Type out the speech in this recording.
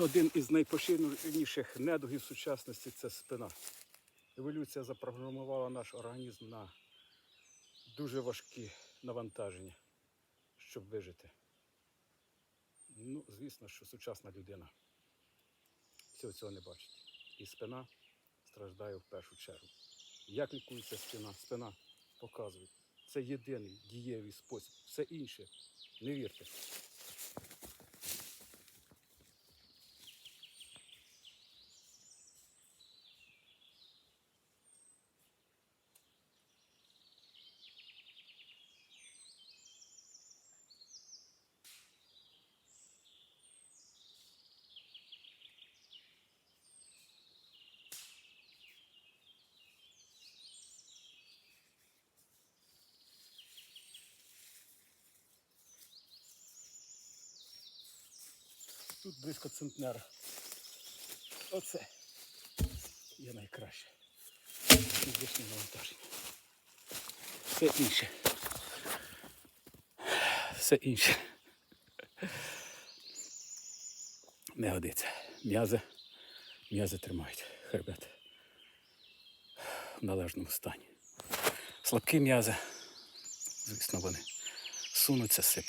Один із найпоширеніших недугів сучасності це спина. Еволюція запрограмувала наш організм на дуже важкі навантаження, щоб вижити. Ну, звісно, що сучасна людина всього цього не бачить. І спина страждає в першу чергу. Як лікується спина? Спина показує. Це єдиний дієвий спосіб. Все інше. Не вірте. Тут близько центнера. Оце є найкраще. Фізичне навантаження. Все інше. Все інше. Не годиться. М'язи. М'язи тримають хребет в належному стані. Слабкі м'язи, звісно, вони сунуться сити.